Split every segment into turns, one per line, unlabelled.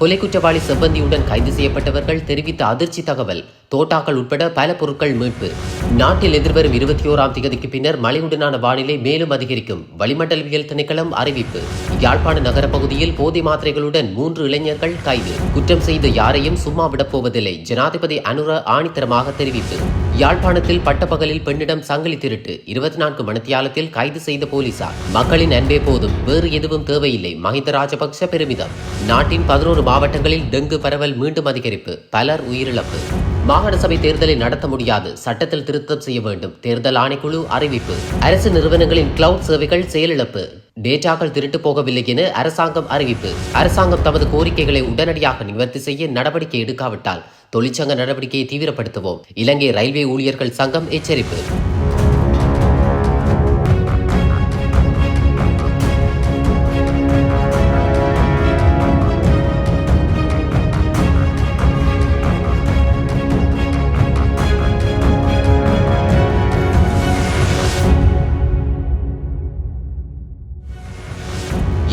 கொலை குற்றவாளி செவ்வந்தியுடன் கைது செய்யப்பட்டவர்கள் தெரிவித்த அதிர்ச்சி தகவல். தோட்டாக்கள் உட்பட பல பொருட்கள் மீட்பு. நாட்டில் எதிர்வரும் இருபத்தி ஓராம் தேதிக்கு பின்னர் மழையுடனான வானிலை மேலும் அதிகரிக்கும். வளிமண்டலவியல் திணைக்களம் அறிவிப்பு. யாழ்ப்பாண நகர பகுதியில் போதை மாத்திரைகளுடன் மூன்று இளைஞர்கள் கைது. குற்றம் செய்த யாரையும் சும்மா விடப் போவதில்லை. ஜனாதிபதி அனுர ஆணித்தரமாக தெரிவிப்பு. யாழ்ப்பாணத்தில் பட்டப்பகலில் பெண்ணிடம் சங்கிலி திருட்டு. இருபத்தி நான்கு மணித்தியாலத்தில் கைது செய்த போலீசார். மக்களின் அன்பே போதும். வேறு எதுவும் தேவையில்லை. மஹிந்த ராஜபக்ச பெருமிதம். நாட்டின் பதினோரு மாவட்டங்களில் டெங்கு பரவல் மீண்டும் அதிகரிப்பு. பலர் உயிரிழப்பு. மாகாண சபை தேர்தலை நடத்த முடியாது. சட்டத்தில் திருத்தம் செய்ய வேண்டும். தேர்தல் ஆணைக்குழு அறிவிப்பு. அரசு நிறுவனங்களின் கிளவுட் சேவைகள் செயலிழப்பு. டேட்டாக்கள் திருட்டு போகவில்லை என அரசாங்கம் அறிவிப்பு. அரசாங்கம் தமது கோரிக்கைகளை உடனடியாக நிவர்த்தி செய்ய நடவடிக்கை எடுக்காவிட்டால் தொழிற்சங்க நடவடிக்கையை தீவிரப்படுத்துவோம். இலங்கை ரயில்வே ஊழியர்கள் சங்கம் எச்சரிப்பு.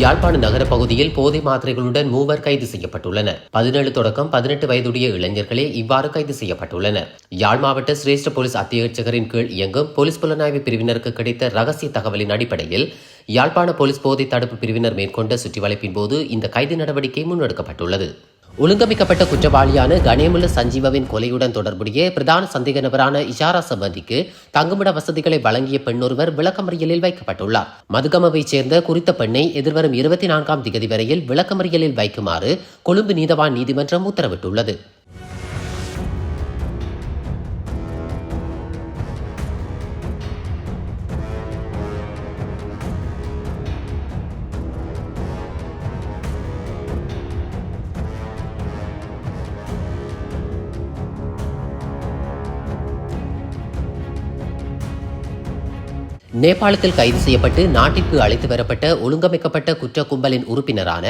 யாழ்ப்பாண நகர பகுதியில் போதை மாத்திரைகளுடன் மூவர் கைது செய்யப்பட்டுள்ளனர். பதினேழு தொடக்கம் பதினெட்டு வயதுடைய இளைஞர்களே இவ்வாறு கைது செய்யப்பட்டுள்ளனர். யாழ் மாவட்ட சிரேஷ்ட போலீஸ் அத்தியட்சகரின் கீழ் இயங்கும் போலீஸ் புலனாய்வு பிரிவினருக்கு கிடைத்த ரகசிய தகவலின் அடிப்படையில் யாழ்ப்பாண போலீஸ் போதை தடுப்பு பிரிவினர் மேற்கொண்ட சுற்றிவளைப்பின் போது இந்த கைது நடவடிக்கை முன்னெடுக்கப்பட்டுள்ளது. ஒழுங்கமைக்கப்பட்ட குற்றவாளியான கணேமுல்ல சஞ்சீவவின் கொலையுடன் தொடர்புடைய பிரதான சந்தேக நபரான இஷாரா சம்பந்திக்கு தங்குமிட வசதிகளை வழங்கிய பெண்ணொருவர் விளக்கமறியலில் வைக்கப்பட்டுள்ளார். மதுகமவைச் சேர்ந்த குறித்த பெண்ணை எதிர்வரும் இருபத்தி நான்காம் திகதி வரையில் விளக்கமறியலில் வைக்குமாறு கொழும்பு நீதவான் நீதிமன்றம் உத்தரவிட்டுள்ளது. நேபாளத்தில் கைது செய்யப்பட்டு நாட்டிற்கு அழைத்து வரப்பட்ட ஒழுங்கமைக்கப்பட்ட குற்ற கும்பலின் உறுப்பினரான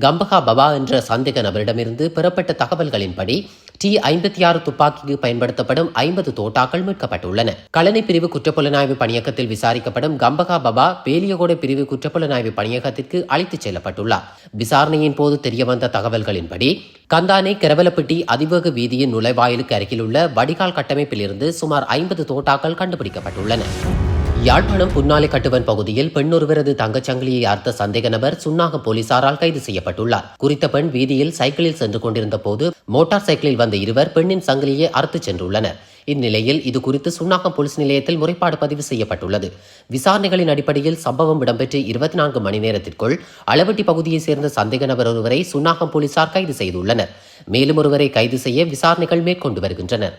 கம்பகா பபா என்ற சந்தேக நபரிடமிருந்து பெறப்பட்ட தகவல்களின்படி டி ஐம்பத்தி ஆறு துப்பாக்கிக்கு பயன்படுத்தப்படும் ஐம்பது தோட்டாக்கள் மீட்கப்பட்டுள்ளன. கலனை பிரிவு குற்றப்புலனாய்வு பணியகத்தில் விசாரிக்கப்படும் கம்பகா பபா பேலியகோடு பிரிவு குற்றப்புலனாய்வு பணியகத்திற்கு அழைத்துச் செல்லப்பட்டுள்ளார். விசாரணையின் போது தெரியவந்த தகவல்களின்படி கந்தானை கரவலப்பட்டி அதிவேக வீதியின் நுழைவாயிலுக்கு அருகிலுள்ள வடிகால் கட்டமைப்பிலிருந்து சுமார் ஐம்பது தோட்டாக்கள் கண்டுபிடிக்கப்பட்டுள்ளன. யாழ்ப்பாணம் புன்னாலை கட்டுவன் பகுதியில் பெண்ணொருவரது தங்கச்சங்கிலியை அர்த்த சந்தேக நபர் சுன்னாக போலீசாரால் கைது செய்யப்பட்டுள்ளார். குறித்த பெண் வீதியில் சைக்கிளில் சென்று கொண்டிருந்த போது மோட்டார் சைக்கிளில் வந்த இருவர் பெண்ணின் சங்கிலியை அறுத்துச் சென்றுள்ளனர். இந்நிலையில் இது குறித்து சுன்னாகம் போலீஸ் நிலையத்தில் முறைப்பாடு பதிவு செய்யப்பட்டுள்ளது. விசாரணைகளின் அடிப்படையில் சம்பவம் இடம்பெற்று இருபத்தி நான்கு மணி நேரத்திற்குள் அளவட்டி பகுதியைச் சேர்ந்த சந்தேக நபர் ஒருவரை சுன்னாகம் போலீசார் கைது செய்துள்ளனர். மேலும் ஒருவரை கைது செய்ய விசாரணைகள் மேற்கொண்டு வருகின்றனர்.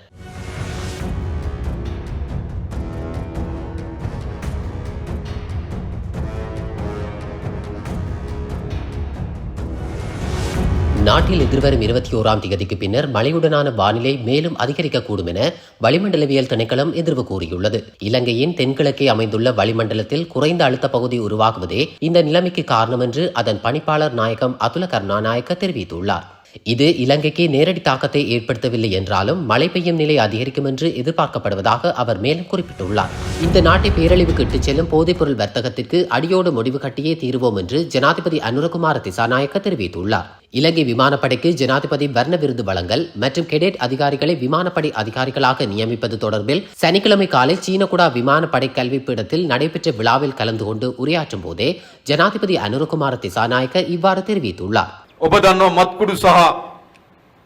நாட்டில் எதிர்வரும் இருபத்தி ஓராம் தேதிக்கு பின்னர் மழையுடனான வானிலை மேலும் அதிகரிக்கக்கூடும் என வளிமண்டலவியல் திணைக்களம் எதிர்வு கூறியுள்ளது. இலங்கையின் தென்கிழக்கே அமைந்துள்ள வளிமண்டலத்தில் குறைந்த அழுத்த பகுதி உருவாகுவதே இந்த நிலைமைக்கு காரணம் என்று அதன் பணிப்பாளர் நாயகம் அதுல கருணாநாயக்க தெரிவித்துள்ளார். இது இலங்கைக்கு நேரடி தாக்கத்தை ஏற்படுத்தவில்லை என்றாலும் மழை பெய்யும் நிலை அதிகரிக்கும் என்று எதிர்பார்க்கப்படுவதாக அவர் மேலும் குறிப்பிட்டுள்ளார். இந்த நாட்டை பேரழிவுக்கு இட்டுச் செல்லும் போதைப்பொருள் வர்த்தகத்திற்கு அடியோடு முடிவு கட்டியே தீருவோம் என்று ஜனாதிபதி அனுரகுமார திசாநாயக்க தெரிவித்துள்ளார். இலங்கை விமானப்படைக்கு ஜனாதிபதி வர்ண விருது வழங்கல் மற்றும் கெடேட் அதிகாரிகளை விமானப்படை அதிகாரிகளாக நியமிப்பது தொடர்பில் சனிக்கிழமை காலை சீனகுடா விமானப்படை கல்வி பீடத்தில் நடைபெற்ற விழாவில் கலந்து கொண்டு உரையாற்றும் போதே ஜனாதிபதி அனுரகுமார திசாநாயக்க இவ்வாறு தெரிவித்துள்ளார்.
ඔබ දන්නවා මත්කුඩු සහ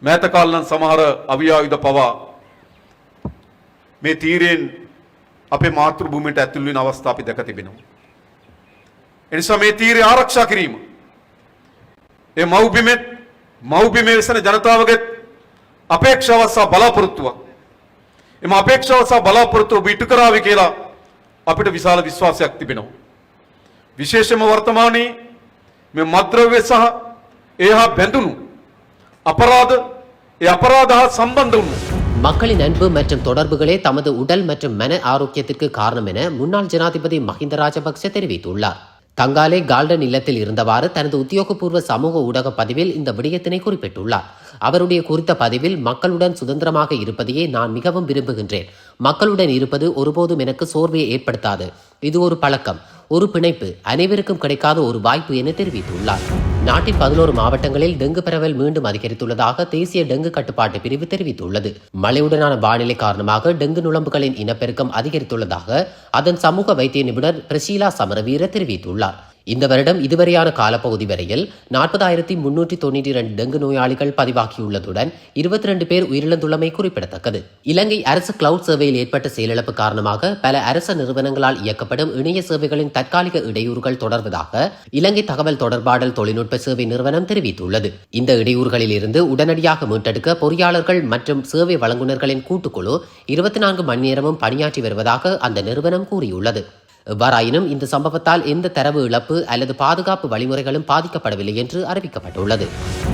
මෑත කාලන සමහර අවියායුධ පවා මේ තීරයෙන් අපේ මාතෘ භූමියට ඇතුල් වෙන අවස්ථා අපි දැක තිබෙනවා. එනිසා මේ තීරය ආරක්ෂා කිරීම. ඒ මව්බිමෙත් මව්බිමේ වෙසෙන ජනතාවගෙත් අපේක්ෂාවක් සහ බලාපොරොත්තුවක්. එම අපේක්ෂාව සහ බලාපොරොත්තුව ඔබ ඉටු කරාවි කියලා අපිට විශාල විශ්වාසයක් තිබෙනවා. විශේෂම වර්තමානයේ මේ මද්‍රව්‍ය සහ ඒ හා බැඳුණු අපරාධ ඒ අපරාධ හා සම්බන්ධ වුණු
மக்களின் அன்பு மற்றும் தொடர்புகளே தமது உடல் மற்றும் மன ஆரோக்கியத்திற்கு காரணம் என முன்னாள் ஜனாதிபதி மஹிந்த ராஜபக்ச தெரிவித்துள்ளார் தங்காலே கால்டன் இல்லத்தில் இருந்தவாறு தனது உத்தியோகபூர்வ சமூக ஊடக பதிவில் இந்த விடயத்தினை குறிப்பிட்டுள்ளார் அவருடைய குறித்த பதிவில் மக்களுடன் சுதந்திரமாக இருப்பதையே நான் மிகவும் விரும்புகின்றேன் மக்களுடன் இருப்பது ஒருபோதும் எனக்கு சோர்வை ஏற்படுத்தாது இது ஒரு பழக்கம் ஒரு பிணைப்பு அனைவருக்கும் கிடைக்காத ஒரு வாய்ப்பு என தெரிவித்துள்ளார் நாட்டின் பதினோரு மாவட்டங்களில் டெங்கு பரவல் மீண்டும் அதிகரித்துள்ளதாக தேசிய டெங்கு கட்டுப்பாட்டு பிரிவு தெரிவித்துள்ளது. மழையுடனான வானிலை காரணமாக டெங்கு நுழம்புகளின் இனப்பெருக்கம் அதிகரித்துள்ளதாக அதன் சமூக வைத்திய நிபுணர் பிரசீலா சமரவீர தெரிவித்துள்ளார். இந்த வருடம் இதுவரையான காலப்பகுதி வரையில் நாற்பதாயிரத்தி முன்னூற்றி தொண்ணூற்றி இரண்டு டெங்கு நோயாளிகள் பதிவாகியுள்ளதுடன் இருபத்தி ரெண்டு பேர் உயிரிழந்துள்ளமை குறிப்பிடத்தக்கது. இலங்கை அரசு கிளவுட் சேவையில் ஏற்பட்ட செயலிழப்பு காரணமாக பல அரச நிறுவனங்களால் இயக்கப்படும் இணைய சேவைகளின் தற்காலிக இடையூறுகள் தொடர்வதாக இலங்கை தகவல் தொடர்பாடல் தொழில்நுட்ப சேவை நிறுவனம் தெரிவித்துள்ளது. இந்த இடையூறுகளில் இருந்து உடனடியாக மீட்டெடுக்க பொறியாளர்கள் மற்றும் சேவை வழங்குநர்களின் கூட்டுக்குழு இருபத்தி நான்கு மணி நேரமும் பணியாற்றி வருவதாக அந்த நிறுவனம் கூறியுள்ளது. எவ்வாறாயினும் இந்த சம்பவத்தால் எந்த தரவு இழப்பு அல்லது பாதுகாப்பு வழிமுறைகளும் பாதிக்கப்படவில்லை என்று அறிவிக்கப்பட்டுள்ளது.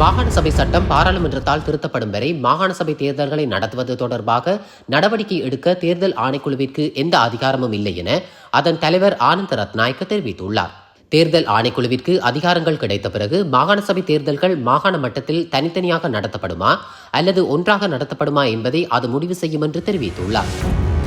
மாகாண சபை சட்டம் பாராளுமன்றத்தால் திருத்தப்படும் வரை மாகாண சபை தேர்தல்களை நடத்துவது தொடர்பாக நடவடிக்கை எடுக்க தேர்தல் ஆணைக்குழுவிற்கு எந்த அதிகாரமும் இல்லை என அதன் தலைவர் ஆனந்த ரத்நாயக்க தெரிவித்துள்ளார். தேர்தல் ஆணைக்குழுவிற்கு அதிகாரங்கள் கிடைத்த பிறகு மாகாண சபை தேர்தல்கள் மாகாண மட்டத்தில் தனித்தனியாக நடத்தப்படுமா அல்லது ஒன்றாக நடத்தப்படுமா என்பதை அது முடிவு செய்யும் என்று தெரிவித்துள்ளார்.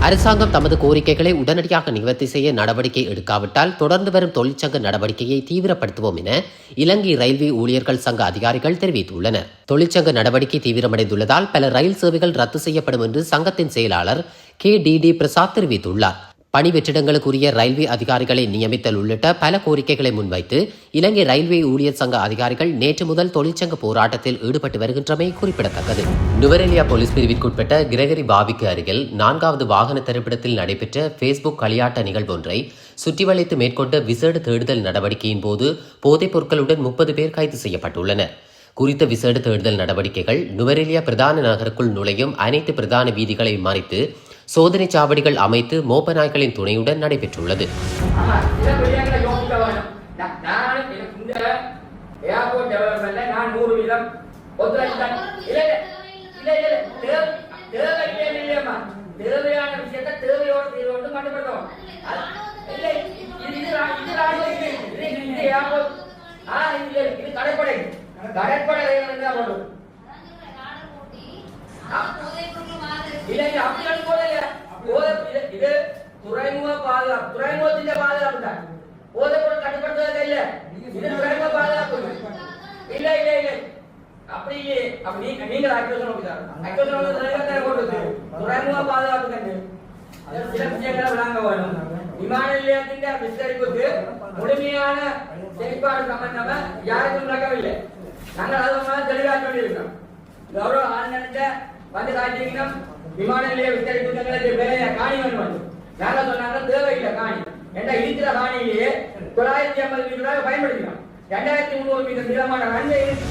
அரசாங்கம் தமது கோரிக்கைகளை உடனடியாக நிவர்த்தி செய்ய நடவடிக்கை எடுக்காவிட்டால் தொடர்ந்து வரும் தொழிற்சங்க நடவடிக்கையை தீவிரப்படுத்துவோம் என இலங்கை ரயில்வே ஊழியர்கள் சங்க அதிகாரிகள் தெரிவித்துள்ளனர். தொழிற்சங்க நடவடிக்கை தீவிரமடைந்துள்ளதால் பல ரயில் சேவைகள் ரத்து செய்யப்படும் என்று சங்கத்தின் செயலாளர் கே டி டி பிரசாத் தெரிவித்துள்ளார். பணி வெற்றிடங்களுக்குரிய ரயில்வே அதிகாரிகளை நியமித்தல் உள்ளிட்ட பல கோரிக்கைகளை முன்வைத்து இலங்கை ரயில்வே ஊழியர் சங்க அதிகாரிகள் நேற்று முதல் தொழிற்சங்க போராட்டத்தில் ஈடுபட்டு வருகின்றமை குறிப்பிடத்தக்கது. நுவரெலியா போலீஸ் பிரிவிற்குட்பட்ட கிரகரி பாவிக்கு அருகில் நான்காவது வாகன திரைப்படத்தில் நடைபெற்ற ஃபேஸ்புக் களியாட்ட நிகழ்வொன்றை சுற்றி வளைத்து மேற்கொண்ட விசேட தேடுதல் நடவடிக்கையின் போது போதைப் பொருட்களுடன் முப்பது பேர் கைது செய்யப்பட்டுள்ளனர். குறித்த விசேட தேடுதல் நடவடிக்கைகள் நுவரெலியா பிரதான நகருக்குள் நுழையும் அனைத்து பிரதான வீதிகளை மறைத்து சோதனை சாவடிகள் அமைத்து மோப்ப நாய்களின் துணையுடன் நடைபெற்றுள்ளது
தேவையான விஷயத்தை தேவையோடு செய்வோடு மட்டுப்படுத்தணும் அது- இல்ல இது இது ரா- இது ராணுவ இது இது இந்த ஏர்போர்ட் ஆ இது இது கடற்படை கடற்படை ரயில் தான் போடுறது இல்ல இல்ல அப்படி ഇത് போல இல்ல போதை இது இது கட்டுப்படுத்துவதற்கு இல்ல இது துறைமுக பாதுகாப்பு இல்ல இல்ல இல்ல அப்படி இல்லையே அப்படி நீங்க நீங்க அக்யூசன் அக்யூசன் துறைமுக பாதுகாப்பு கண்டு சில விஷயங்களை விளங்க வேணும் விமான நிலையத்தின் விஸ்தரிப்புக்கு முழுமையான செயல்பாடு சம்பந்தமா யாருக்கும் நடக்கவில்லை நாங்கள் அதை தெளிவாக்க வேண்டியிருக்கோம் கௌரவ ஆளுநர்கிட்ட வந்து காட்டிங்கன்னா விமான நிலைய விஸ்தரிப்பு தங்களுக்கு வேலையை? காணி வேணும் யாரா சொன்னாங்க தேவையில்லை காணி. என்ற இருக்கிற காணியிலேயே தொள்ளாயிரத்தி ஐம்பது மீட்டராக பயன்படுத்தினோம் இரண்டாயிரத்தி முந்நூறு மீட்டர் நீளமான ரன்வே இருக்கு.